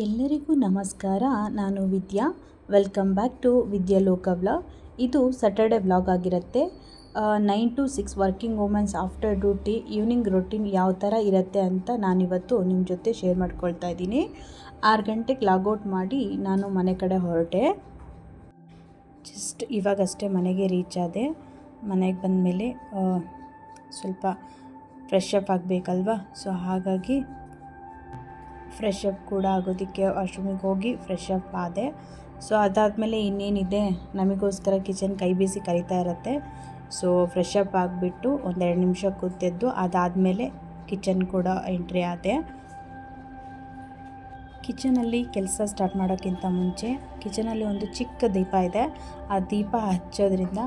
ಎಲ್ಲರಿಗೂ ನಮಸ್ಕಾರ, ನಾನು Vidya. Welcome back to Vidya Loka vlog ಇದು ಸ್ಯಾಟರ್ಡೆ ವ್ಲಾಗ್ ಆಗಿರುತ್ತೆ. Nine to six working womens after duty evening routine ಯಾವ ಥರ ಇರುತ್ತೆ ಅಂತ ನಾನಿವತ್ತು ನಿಮ್ಮ ಜೊತೆ ಶೇರ್ ಮಾಡ್ಕೊಳ್ತಾ ಇದ್ದೀನಿ. ಆರು ಗಂಟೆಗೆ ಲಾಗೌಟ್ ಮಾಡಿ ನಾನು ಮನೆ ಕಡೆ ಹೊರಟೆ. ಜಸ್ಟ್ ಇವಾಗಷ್ಟೇ ಮನೆಗೆ ರೀಚ್ ಆದೆ. ಮನೆಗೆ ಬಂದಮೇಲೆ ಸ್ವಲ್ಪ ಫ್ರೆಶ್ ಅಪ್ ಆಗಬೇಕಲ್ವಾ? ಸೊ ಹಾಗಾಗಿ ಫ್ರೆಶ್ ಅಪ್ ಕೂಡ ಆಗೋದಕ್ಕೆ ವಾಶ್ರೂಮಿಗೆ ಹೋಗಿ ಫ್ರೆಶ್ ಅಪ್ ಆದೆ. ಸೊ ಅದಾದಮೇಲೆ ಇನ್ನೇನಿದೆ? ನಮಗೋಸ್ಕರ ಕಿಚನ್ ಕೈ ಬೀಸಿ ಕರಿತಾ ಇರುತ್ತೆ. ಸೊ ಫ್ರೆಶ್ ಅಪ್ ಆಗಿಬಿಟ್ಟು ಒಂದೆರಡು ನಿಮಿಷ ಕೂತಿದ್ದು ಅದಾದಮೇಲೆ ಕಿಚನ್ ಕೂಡ ಎಂಟ್ರಿ ಆದೆ. ಕಿಚನಲ್ಲಿ ಕೆಲಸ ಸ್ಟಾರ್ಟ್ ಮಾಡೋಕ್ಕಿಂತ ಮುಂಚೆ ಕಿಚನಲ್ಲಿ ಒಂದು ಚಿಕ್ಕ ದೀಪ ಇದೆ. ಆ ದೀಪ ಹಚ್ಚೋದ್ರಿಂದ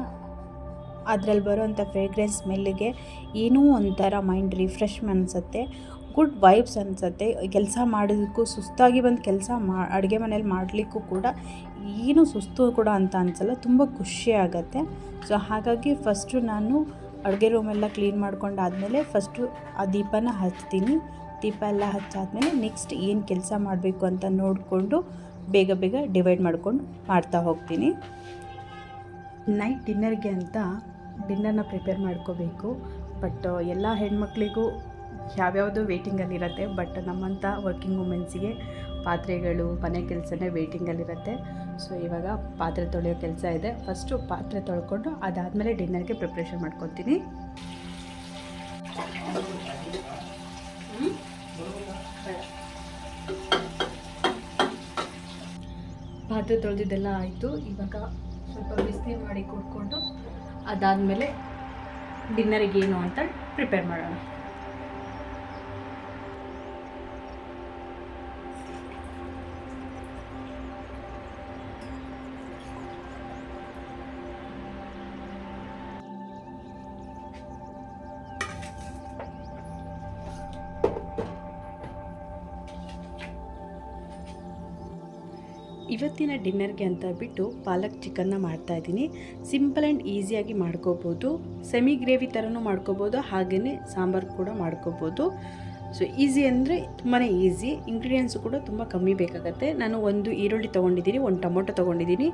ಅದರಲ್ಲಿ ಬರೋವಂಥ ಫ್ರೇಗ್ರೆನ್ಸ್ ಸ್ಮೆಲ್ಲಿಗೆ ಏನೂ ಒಂಥರ ಮೈಂಡ್ ರಿಫ್ರೆಶ್ಮೆಂಟ್ ಅನಿಸುತ್ತೆ. ಗುಡ್ ವೈಬ್ಸ್ ಅನಿಸುತ್ತೆ. ಕೆಲಸ ಮಾಡೋದಕ್ಕೂ ಸುಸ್ತಾಗಿ ಬಂದು ಕೆಲಸ ಮಾ, ಅಡುಗೆ ಮನೇಲಿ ಮಾಡಲಿಕ್ಕೂ ಕೂಡ ಏನು ಸುಸ್ತು ಕೂಡ ಅಂತ ಅನಿಸಲ್ಲ, ತುಂಬ ಖುಷಿ ಆಗುತ್ತೆ. ಸೊ, ಹಾಗಾಗಿ ಫಸ್ಟು ನಾನು ಅಡುಗೆ ರೂಮೆಲ್ಲ ಕ್ಲೀನ್ ಮಾಡ್ಕೊಂಡಾದಮೇಲೆ ಫಸ್ಟು ಆ ದೀಪನ ಹಚ್ತೀನಿ. ದೀಪ ಎಲ್ಲ ಹಚ್ಚಾದ್ಮೇಲೆ ನೆಕ್ಸ್ಟ್ ಏನು ಕೆಲಸ ಮಾಡಬೇಕು ಅಂತ ನೋಡಿಕೊಂಡು ಬೇಗ ಬೇಗ ಡಿವೈಡ್ ಮಾಡ್ಕೊಂಡು ಮಾಡ್ತಾ ಹೋಗ್ತೀನಿ. ನೈಟ್ ಡಿನ್ನರ್ಗೆ ಅಂತ ಡಿನ್ನರ್ನ ಪ್ರಿಪೇರ್ ಮಾಡ್ಕೋಬೇಕು. ಬಟ್ ಎಲ್ಲ ಹೆಣ್ಮಕ್ಳಿಗೂ ಯಾವ್ಯಾವುದು ವೇಟಿಂಗಲ್ಲಿರುತ್ತೆ ಬಟ್ ನಮ್ಮಂಥ ವರ್ಕಿಂಗ್ ವುಮೆನ್ಸಿಗೆ ಪಾತ್ರೆಗಳು, ಮನೆ ಕೆಲಸನೇ ವೇಟಿಂಗಲ್ಲಿರುತ್ತೆ ಸೊ ಇವಾಗ ಪಾತ್ರೆ ತೊಳೆಯೋ ಕೆಲಸ ಇದೆ. ಫಸ್ಟು ಪಾತ್ರೆ ತೊಳ್ಕೊಂಡು ಅದಾದಮೇಲೆ ಡಿನ್ನರ್ಗೆ ಪ್ರಿಪ್ರೇಷನ್ ಮಾಡ್ಕೊತೀನಿ. ಪಾತ್ರೆ ತೊಳೆದಿದ್ದೆಲ್ಲ ಆಯಿತು. ಇವಾಗ ಸ್ವಲ್ಪ ಬಿಸಿನೀರು ಮಾಡಿ ಕೊಟ್ಕೊಂಡು ಅದಾದಮೇಲೆ ಡಿನ್ನರಿಗೆ ಏನು ಅಂತ ಪ್ರಿಪೇರ್ ಮಾಡೋಣ. ಇವತ್ತಿನ ಡಿನ್ನರ್ಗೆ ಅಂತ ಬಿಟ್ಟು ಪಾಲಕ್ ಚಿಕನ್ನ ಮಾಡ್ತಾಯಿದ್ದೀನಿ ಸಿಂಪಲ್ ಆ್ಯಂಡ್ ಈಸಿಯಾಗಿ ಮಾಡ್ಕೋಬೋದು. ಸೆಮಿ ಗ್ರೇವಿ ಥರನೂ ಮಾಡ್ಕೋಬೋದು ಹಾಗೆಯೇ ಸಾಂಬಾರು ಕೂಡ ಮಾಡ್ಕೋಬೋದು. ಸೊ, ಈಸಿ ಅಂದರೆ ತುಂಬಾ ಈಸಿ. ಇಂಗ್ರೀಡಿಯೆಂಟ್ಸು ಕೂಡ ತುಂಬ ಕಮ್ಮಿ ಬೇಕಾಗುತ್ತೆ. ನಾನು ಒಂದು ಈರುಳ್ಳಿ ತೊಗೊಂಡಿದ್ದೀನಿ, ಒಂದು ಟೊಮೊಟೊ ತೊಗೊಂಡಿದ್ದೀನಿ,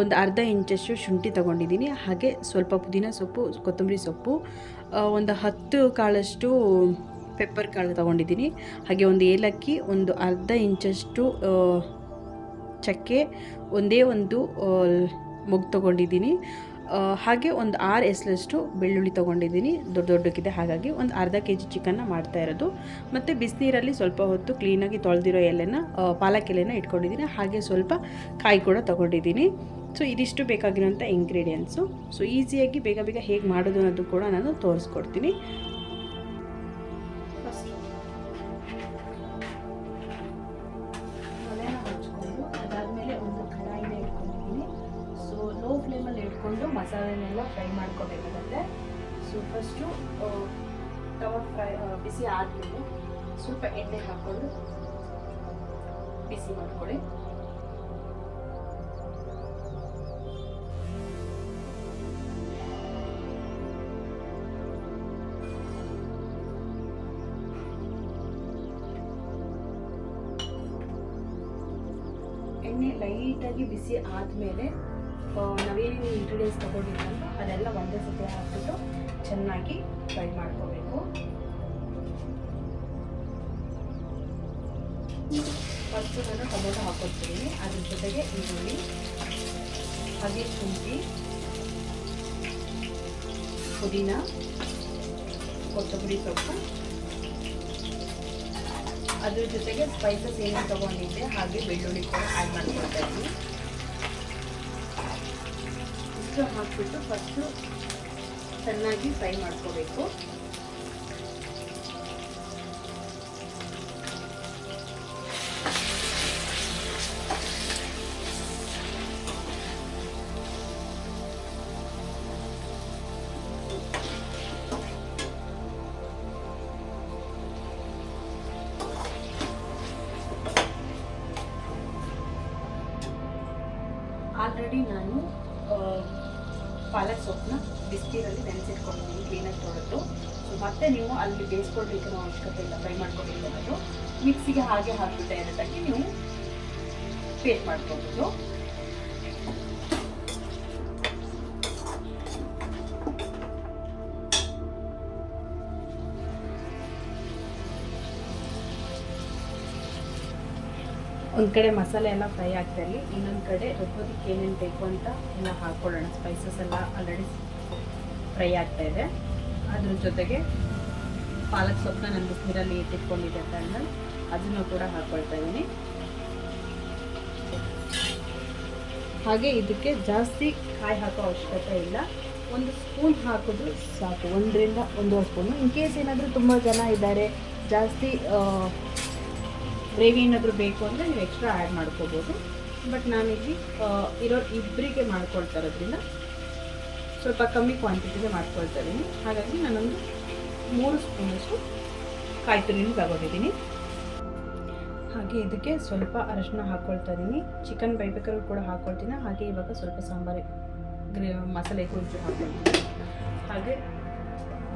ಒಂದು ಅರ್ಧ ಇಂಚಷ್ಟು ಶುಂಠಿ ತೊಗೊಂಡಿದ್ದೀನಿ, ಹಾಗೆ ಸ್ವಲ್ಪ ಪುದೀನ ಸೊಪ್ಪು, ಕೊತ್ತಂಬರಿ ಸೊಪ್ಪು ಒಂದು ಹತ್ತು ಕಾಳಷ್ಟು ಪೆಪ್ಪರ್ ಕಾಳು ತೊಗೊಂಡಿದ್ದೀನಿ, ಹಾಗೆ ಒಂದು ಏಲಕ್ಕಿ, ಒಂದು ಅರ್ಧ ಇಂಚಷ್ಟು ಚಕ್ಕೆ ಒಂದೇ ಒಂದು ಮೊಗ್ಗು ತೊಗೊಂಡಿದ್ದೀನಿ. ಹಾಗೆ ಒಂದು ಆರು ಎಸ್ಲಷ್ಟು ಬೆಳ್ಳುಳ್ಳಿ ತೊಗೊಂಡಿದ್ದೀನಿ. ದೊಡ್ಡ ದೊಡ್ಡಕ್ಕಿದೆ. ಹಾಗಾಗಿ ಒಂದು ಅರ್ಧ ಕೆ ಜಿ ಚಿಕನ್ನ ಮಾಡ್ತಾ ಇರೋದು. ಮತ್ತು ಬಿಸಿನೀರಲ್ಲಿ ಸ್ವಲ್ಪ ಹೊತ್ತು ಕ್ಲೀನಾಗಿ ತೊಳೆದಿರೋ ಎಲೆನ ಪಾಲಕ್ ಎಲೆನ ಇಟ್ಕೊಂಡಿದ್ದೀನಿ. ಹಾಗೆ ಸ್ವಲ್ಪ ಕಾಯಿ ಕೂಡ ತೊಗೊಂಡಿದ್ದೀನಿ. ಸೊ ಇದಿಷ್ಟು ಬೇಕಾಗಿರೋಂಥ ಇಂಗ್ರೀಡಿಯೆಂಟ್ಸು ಸೊ ಈಸಿಯಾಗಿ ಬೇಗ ಬೇಗ ಹೇಗೆ ಮಾಡೋದು ಅನ್ನೋದು ಕೂಡ ನಾನು ತೋರಿಸ್ಕೊಡ್ತೀನಿ. ಮಸಾಲೆನೆಲ್ಲ ಫ್ರೈ ಮಾಡ್ಕೋಬೇಕಾಗತ್ತೆ. ಸೊ ಫಸ್ಟು ಟೊಮೊಟೊ ಫ್ರೈ ಬಿಸಿ ಆದಮೇಲೆ ಸ್ವಲ್ಪ ಎಣ್ಣೆ ಹಾಕ್ಕೊಂಡು ಬಿಸಿ ಮಾಡ್ಕೊಳ್ಳಿ. ಎಣ್ಣೆ ಲೈಟಾಗಿ ಬಿಸಿ ಆದಮೇಲೆ ನಾವೇನೇನು ಇಂಗ್ರೀಡಿಯೆಂಟ್ಸ್ ತೊಗೊಂಡಿದ್ದೀವಲ್ಲ ಅದೆಲ್ಲ ಒಂದೇ ಸತಿ ಹಾಕ್ಬಿಟ್ಟು ಚೆನ್ನಾಗಿ ಫ್ರೈ ಮಾಡ್ಕೋಬೇಕು. ಫಸ್ಟು ನಾನು ಟೊಮೊಟೊ ಹಾಕೊಳ್ತೀನಿ ಅದ್ರ ಜೊತೆಗೆ ಈರುಳ್ಳಿ, ಹಾಗೆ ಶುಂಠಿ, ಪುದೀನ, ಕೊತ್ತಂಬರಿ ಸೊಪ್ಪು. ಅದ್ರ ಜೊತೆಗೆ ಸ್ಪೈಸಸ್ ಏನೇನು ತೊಗೊಂಡಿದ್ದೆ ಹಾಗೆ ಬೆಳ್ಳುಳ್ಳಿ ಕೂಡ ಆ್ಯಡ್ ಮಾಡ್ಕೊಳ್ತಾ ಇದ್ದೀನಿ. ಇಷ್ಟು ಹಾಕ್ಬಿಟ್ಟು ಫಸ್ಟು ಚೆನ್ನಾಗಿ ಫ್ರೈ ಮಾಡ್ಕೋಬೇಕು. ಪಾಲಕ್ ಸೊಪ್ಪನ್ನ ಬಿಸಿನೀರಲ್ಲಿ ನೆನೆಸಿಟ್ಕೊಂಡಿದ್ದೀನಿ ಕ್ಲೀನಾಗಿ ತೊಳೆದು. ಸೊ ಮತ್ತೆ ನೀವು ಅಲ್ಲಿ ಬೇಯಿಸ್ಕೊಳ್ಬೇಕನ್ನೋ ಅವಶ್ಯಕತೆ ಇಲ್ಲ ಫ್ರೈ ಮಾಡ್ಕೊಬೇಕು ಅನ್ನೋದು. ಮಿಕ್ಸಿಗೆ ಹಾಗೆ ಹಾಕಿ ಅನ್ನೋದಕ್ಕೆ ನೀವು ಪೇಸ್ಟ್ ಮಾಡ್ಕೊಬೋದು ಒಂದು ಕಡೆ ಮಸಾಲೆ ಎಲ್ಲ ಫ್ರೈ ಆಗ್ತಾ ಆಗ್ತಾಯಿರಲಿ, ಇನ್ನೊಂದು ಕಡೆ ರುಬ್ಬೋದಕ್ಕೆ ಏನೇನು ಬೇಕು ಅಂತ ಎಲ್ಲ ಹಾಕ್ಕೊಳ್ಳೋಣ ಸ್ಪೈಸಸ್ ಎಲ್ಲ ಆಲ್ರೆಡಿ ಫ್ರೈ ಆಗ್ತಾ ಇದೆ ಅದ್ರ ಜೊತೆಗೆ ಪಾಲಕ್ ಸೊಪ್ಪನ್ನ ನಾನು ಬಿಸಿನೀರಲ್ಲಿ ಇಟ್ಟಿಟ್ಕೊಂಡಿದ್ದೆ ಅಂತ ಅಂದ್ಮೇಲೆ ಅದನ್ನು ಕೂಡ ಹಾಕ್ಕೊಳ್ತಾ ಇದ್ದೀನಿ. ಹಾಗೆ ಇದಕ್ಕೆ ಜಾಸ್ತಿ ಕಾಯಿ ಹಾಕೋ ಅವಶ್ಯಕತೆ ಇಲ್ಲ. ಒಂದು ಸ್ಪೂನ್ ಹಾಕಿದ್ರು ಸಾಕು. ಒಂದರಿಂದ ಒಂದೂವರೆ ಸ್ಪೂನು. ಇನ್ ಕೇಸ್ ಏನಾದರೂ ತುಂಬ ಜನ ಇದ್ದಾರೆ, ಜಾಸ್ತಿ ಗ್ರೇವಿ ಏನಾದರೂ ಬೇಕು ಅಂದರೆ ನೀವು ಎಕ್ಸ್ಟ್ರಾ ಆ್ಯಡ್ ಮಾಡ್ಕೋಬೋದು. ಬಟ್ ನಾನಿಲ್ಲಿ ಇರೋ ಇಬ್ಬರಿಗೆ ಮಾಡ್ಕೊಳ್ತಾ ಇರೋದ್ರಿಂದ ಸ್ವಲ್ಪ ಕಮ್ಮಿ ಕ್ವಾಂಟಿಟಿಗೆ ಮಾಡ್ಕೊಳ್ತಾ ಇದ್ದೀನಿ. ಹಾಗಾಗಿ ನಾನೊಂದು ಮೂರು ಸ್ಪೂನಷ್ಟು ಕಾಯಿ ತುರಿನೂ ತಗೊಂಡಿದ್ದೀನಿ. ಹಾಗೆ ಇದಕ್ಕೆ ಸ್ವಲ್ಪ ಅರಶಿನ ಹಾಕ್ಕೊಳ್ತಾ ಇದ್ದೀನಿ. ಚಿಕನ್ ಬೈಬೇಕಾದ್ರೂ ಕೂಡ ಹಾಕ್ಕೊಳ್ತೀನಿ ಹಾಗೆ ಇವಾಗ ಸ್ವಲ್ಪ ಸಾಂಬಾರು, ಗ್ರೇ, ಮಸಾಲೆ ಗುಂಚು ಹಾಕ್ಕೊಳ್ತೀನಿ ಹಾಗೆ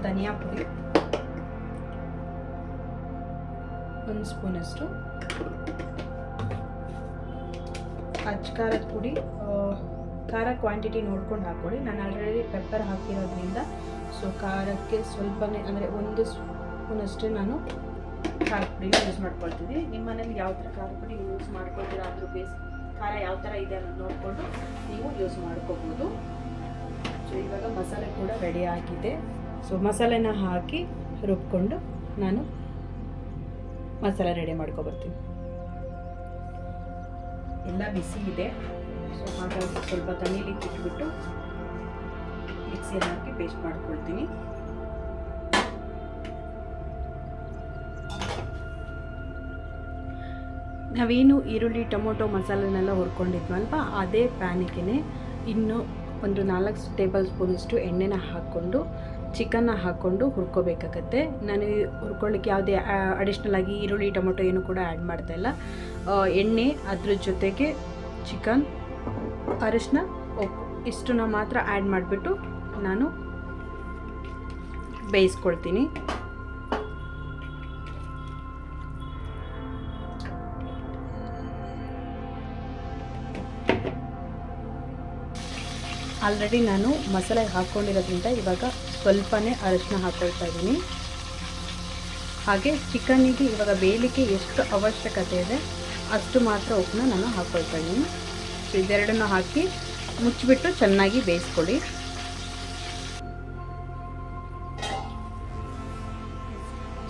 ಧನಿಯಾ ಪುಡಿ. ಒಂದು ಸ್ಪೂನಷ್ಟು ಖಾರದ ಪುಡಿ ಖಾರ ಕ್ವಾಂಟಿಟಿ ನೋಡ್ಕೊಂಡು ಹಾಕ್ಕೊಳ್ಳಿ. ನಾನು ಆಲ್ರೆಡಿ ಪೆಪ್ಪರ್ ಹಾಕಿರೋದ್ರಿಂದ ಸೊ ಖಾರಕ್ಕೆ ಸ್ವಲ್ಪನೇ, ಅಂದರೆ ಒಂದು ಸ್ಪೂನಷ್ಟೇ ನಾನು ಖಾರ ಪುಡಿನ ಯೂಸ್ ಮಾಡ್ಕೊಳ್ತೀನಿ. ನಿಮ್ಮ ಮನೇಲಿ ಯಾವ ಥರ ಖಾರ ಪುಡಿ ಯೂಸ್ ಮಾಡ್ಕೊಳ್ತೀರಾ ಅದ್ರ ಬೇಸ್, ಖಾರ ಯಾವ ಥರ ಇದೆ ಅನ್ನೋದು ನೋಡಿಕೊಂಡು ನೀವು ಯೂಸ್ ಮಾಡ್ಕೋಬೋದು. ಸೊ ಇವಾಗ ಮಸಾಲೆ ಕೂಡ ರೆಡಿ ಆಗಿದೆ. ಸೊ ಮಸಾಲೆನ ಹಾಕಿ ರುಬ್ಕೊಂಡು ನಾನು ಮಸಾಲೆ ರೆಡಿ ಮಾಡ್ಕೊಬರ್ತೀನಿ ಎಲ್ಲ ಬಿಸಿ ಇದೆ. ಸೊ ಹಾಗಾಗಿ ಸ್ವಲ್ಪ ತಣ್ಣೀಲಿಕ್ಕೆ ಇಟ್ಬಿಟ್ಟು ಮಿಕ್ಸಿಯಲ್ಲಿ ಹಾಕಿ ಪೇಸ್ಟ್ ಮಾಡ್ಕೊಳ್ತೀನಿ. ನಾವೇನು ಈರುಳ್ಳಿ, ಟೊಮೊಟೊ, ಮಸಾಲೆನೆಲ್ಲ ಹುರ್ಕೊಂಡಿದ್ವಲ್ವ? ಅದೇ ಪ್ಯಾನಿಗೆ ಇನ್ನು ಒಂದು ನಾಲ್ಕು ಟೇಬಲ್ ಸ್ಪೂನಷ್ಟು ಎಣ್ಣೆನ ಹಾಕ್ಕೊಂಡು ಚಿಕನ್ನ ಹಾಕ್ಕೊಂಡು ಹುರ್ಕೋಬೇಕಾಗತ್ತೆ. ನಾನು ಹುರ್ಕೊಳ್ಳಿಕ್ಕೆ ಯಾವುದೇ ಅಡಿಷ್ನಲ್ ಆಗಿ ಈರುಳ್ಳಿ, ಟೊಮೊಟೊ ಏನು ಕೂಡ ಆ್ಯಡ್ ಮಾಡ್ತಾ ಇಲ್ಲ. ಎಣ್ಣೆ ಅದ್ರ ಜೊತೆಗೆ ಚಿಕನ್, ಅರಿಶಿನ, ಉಪ್ಪು ಇಷ್ಟನ್ನ ಮಾತ್ರ ಆ್ಯಡ್ ಮಾಡಿಬಿಟ್ಟು ನಾನು ಬೇಯಿಸ್ಕೊಳ್ತೀನಿ. ಆಲ್ರೆಡಿ ನಾನು ಮಸಾಲೆ ಹಾಕ್ಕೊಂಡಿರೋದ್ರಿಂದ ಇವಾಗ ಸ್ವಲ್ಪನೇ ಅರಶಿನ ಹಾಕ್ಕೊಳ್ತಾ ಇದ್ದೀನಿ. ಹಾಗೆ ಚಿಕನ್ನಿಗೆ ಇವಾಗ ಬೇಯಲಿಕ್ಕೆ ಎಷ್ಟು ಅವಶ್ಯಕತೆ ಇದೆ, ಅಷ್ಟು ಮಾತ್ರ ಉಪ್ಪನ್ನ ನಾನು ಹಾಕ್ಕೊಳ್ತಾ ಇದ್ದೀನಿ. ಸೊ ಇದೆರಡನ್ನು ಹಾಕಿ ಮುಚ್ಚಿಬಿಟ್ಟು ಚೆನ್ನಾಗಿ ಬೇಯಿಸ್ಕೊಳ್ಳಿ.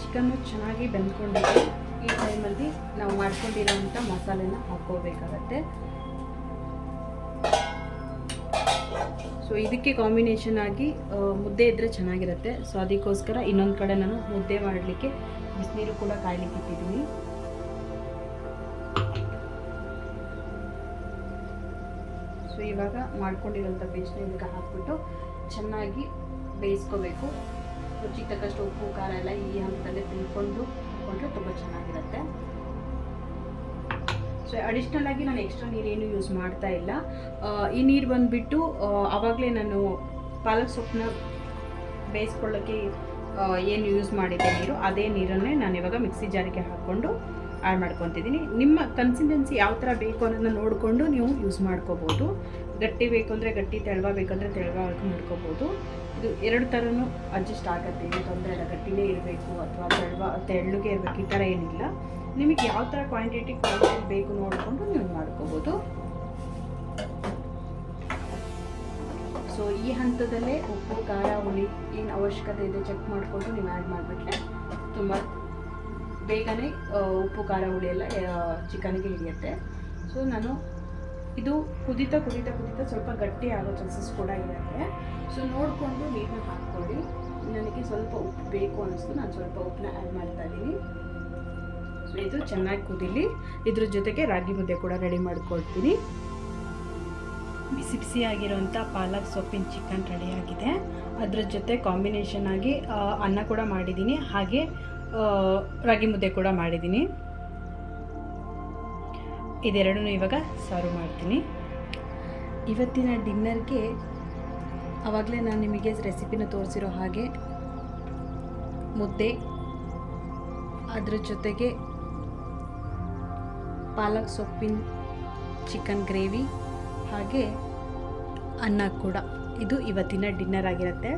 ಚಿಕನ್ನು ಚೆನ್ನಾಗಿ ಬೆಂದ್ಕೊಂಡಿದೆ ಈ ಟೈಮಲ್ಲಿ ನಾವು ಮಾಡ್ಕೊಂಡಿರೋಂಥ ಮಸಾಲೆನ ಹಾಕ್ಕೋಬೇಕಾಗತ್ತೆ ಸೊ ಇದಕ್ಕೆ ಕಾಂಬಿನೇಷನ್ ಆಗಿ ಮುದ್ದೆ ಇದ್ದರೆ ಚೆನ್ನಾಗಿರುತ್ತೆ. ಸೊ ಅದಕ್ಕೋಸ್ಕರ ಇನ್ನೊಂದು ಕಡೆ ನಾನು ಮುದ್ದೆ ಮಾಡಲಿಕ್ಕೆ ಬಿಸಿನೀರು ಕೂಡ ಕಾಯ್ಲಿಕ್ಕೆ ಇಟ್ಟಿದ್ದೀನಿ. ಸೊ ಇವಾಗ ಮಾಡ್ಕೊಂಡಿರೋಂಥ ಬೇಸ್ನ ಇದಕ್ಕೆ ಹಾಕ್ಬಿಟ್ಟು ಚೆನ್ನಾಗಿ ಬೇಯಿಸ್ಕೋಬೇಕು. ರುಚಿಗೆ ತಕ್ಕಷ್ಟು ಉಪ್ಪು, ಖಾರ ಎಲ್ಲ ಈ ಹಂತದಲ್ಲಿ ತಿಳ್ಕೊಂಡು, ಹಾಕ್ಕೊಂಡ್ರೆ ತುಂಬ ಚೆನ್ನಾಗಿರುತ್ತೆ. ಸೊ ಅಡಿಷ್ನಲ್ ಆಗಿ ನಾನು ಎಕ್ಸ್ಟ್ರಾ ನೀರೇನು ಯೂಸ್ ಮಾಡ್ತಾ ಇಲ್ಲ. ಈ ನೀರು ಬಂದುಬಿಟ್ಟು ಆವಾಗಲೇ ನಾನು ಪಾಲಕ್ ಸೊಪ್ಪನ್ನ ಬೇಯಿಸ್ಕೊಳ್ಳೋಕ್ಕೆ ಏನು ಯೂಸ್ ಮಾಡಿದ್ದೆ ನೀರು, ಅದೇ ನೀರನ್ನೇ ನಾನು ಇವಾಗ ಮಿಕ್ಸಿ ಜಾರಿಗೆ ಹಾಕ್ಕೊಂಡು ಆ್ಯಡ್ ಮಾಡ್ಕೊತಿದ್ದೀನಿ. ನಿಮ್ಮ ಕನ್ಸಿಸ್ಟೆನ್ಸಿ ಯಾವ ಥರ ಬೇಕು ಅನ್ನೋದನ್ನ ನೋಡಿಕೊಂಡು ನೀವು ಯೂಸ್ ಮಾಡ್ಕೋಬೋದು. ಗಟ್ಟಿ ಬೇಕು ಅಂದರೆ ಗಟ್ಟಿ, ತೆಳುವ ಬೇಕಂದರೆ ತೆಳುವ ಮಾಡ್ಕೋಬೋದು. ಇದು ಎರಡು ಥರನೂ ಅಡ್ಜಸ್ಟ್ ಆಗುತ್ತೆ. ಏನು ತೊಂದರೆ ಇಲ್ಲ ಗಟ್ಟಿನೇ ಇರಬೇಕು ಅಥವಾ ತೆಳುವ ತೆಳ್ಳಗೆ ಇರಬೇಕು, ಈ ಥರ ಏನಿಲ್ಲ. ನಿಮಗೆ ಯಾವ ಥರ ಕ್ವಾಂಟಿಟಿ ಕ್ವಾಂಟಿಟಿ ಬೇಕು ನೋಡಿಕೊಂಡು ನೀವು ಮಾಡ್ಕೋಬೋದು. ಸೊ ಈ ಹಂತದಲ್ಲೇ ಉಪ್ಪು, ಖಾರ, ಹುಳಿ ಏನು ಅವಶ್ಯಕತೆ ಇದೆ ಚೆಕ್ ಮಾಡಿಕೊಂಡು ನೀವು ಆ್ಯಡ್ ಮಾಡಿಬಿಟ್ರೆ ತುಂಬ ಬೇಗನೆ ಉಪ್ಪು, ಖಾರ, ಹುಳಿ ಎಲ್ಲ ಚಿಕನ್ಗೆ ಹಿಡಿಯುತ್ತೆ. ಸೊ ನಾನು ಇದು ಕುದಿತಾ ಕುದಿತಾ ಕುದಿತಾ ಸ್ವಲ್ಪ ಗಟ್ಟಿ ಆಗೋ ಚಾನ್ಸಸ್ ಕೂಡ ಇದೆ ಸೊ ನೋಡಿಕೊಂಡು ನೀರನ್ನ ಹಾಕ್ಕೊಳ್ಳಿ. ನನಗೆ ಸ್ವಲ್ಪ ಉಪ್ಪು ಬೇಕು ಅನ್ನಿಸ್ತು. ನಾನು ಸ್ವಲ್ಪ ಉಪ್ಪನ್ನ ಆ್ಯಡ್ ಮಾಡ್ತಾ ಇದ್ದೀನಿ. ಸೊ ಇದು ಚೆನ್ನಾಗಿ ಕುದಿಲಿ. ಇದ್ರ ಜೊತೆಗೆ ರಾಗಿ ಮುದ್ದೆ ಕೂಡ ರೆಡಿ ಮಾಡ್ಕೊಳ್ತೀನಿ ಬಿಸಿ ಬಿಸಿಯಾಗಿರೋಂಥ ಪಾಲಕ್ ಸೊಪ್ಪಿನ ಚಿಕನ್ ರೆಡಿಯಾಗಿದೆ ಅದ್ರ ಜೊತೆ ಕಾಂಬಿನೇಷನ್ ಆಗಿ ಅನ್ನ ಕೂಡ ಮಾಡಿದ್ದೀನಿ. ಹಾಗೆ ರಾಗಿ ಮುದ್ದೆ ಕೂಡ ಮಾಡಿದ್ದೀನಿ. ಇದೆರಡನ್ನೂ ಇವಾಗ ಸರ್ವ್ ಮಾಡ್ತೀನಿ. ಇವತ್ತಿನ ಡಿನ್ನರ್ಗೆ ಆವಾಗಲೇ ನಾನು ನಿಮಗೆ ರೆಸಿಪಿನ ತೋರಿಸಿರೋ ಹಾಗೆ ಮುದ್ದೆ, ಅದರ ಜೊತೆಗೆ ಪಾಲಕ್ ಸೊಪ್ಪಿನ ಚಿಕನ್ ಗ್ರೇವಿ ಹಾಗೆ ಅನ್ನ ಕೂಡ. ಇದು ಇವತ್ತಿನ ಡಿನ್ನರ್ ಆಗಿರುತ್ತೆ.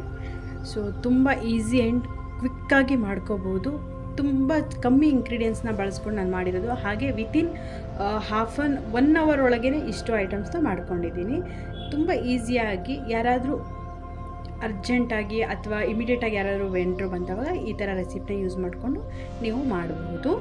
ಸೊ, ತುಂಬ ಈಸಿ ಆ್ಯಂಡ್ ಕ್ವಿಕ್ಕಾಗಿ ಮಾಡ್ಕೋಬೋದು. ತುಂಬ ಕಮ್ಮಿ ಇಂಗ್ರೀಡಿಯೆಂಟ್ಸ್ನ ಬಳಸ್ಕೊಂಡು ನಾನು ಮಾಡಿರೋದು. ಹಾಗೆ within half an one hour ಒಳಗೇ ಇಷ್ಟು ಐಟಮ್ಸ್ನ ಮಾಡ್ಕೊಂಡಿದ್ದೀನಿ. ತುಂಬ ಈಸಿಯಾಗಿ ಯಾರಾದರೂ ಅರ್ಜೆಂಟಾಗಿ ಅಥವಾ ಇಮಿಡಿಯೇಟಾಗಿ ಯಾರಾದರೂ ವೆಂಟ್ರು ಬಂದಾಗ ಈ ಥರ ರೆಸಿಪಿನ ಯೂಸ್ ಮಾಡಿಕೊಂಡು ನೀವು ಮಾಡಬಹುದು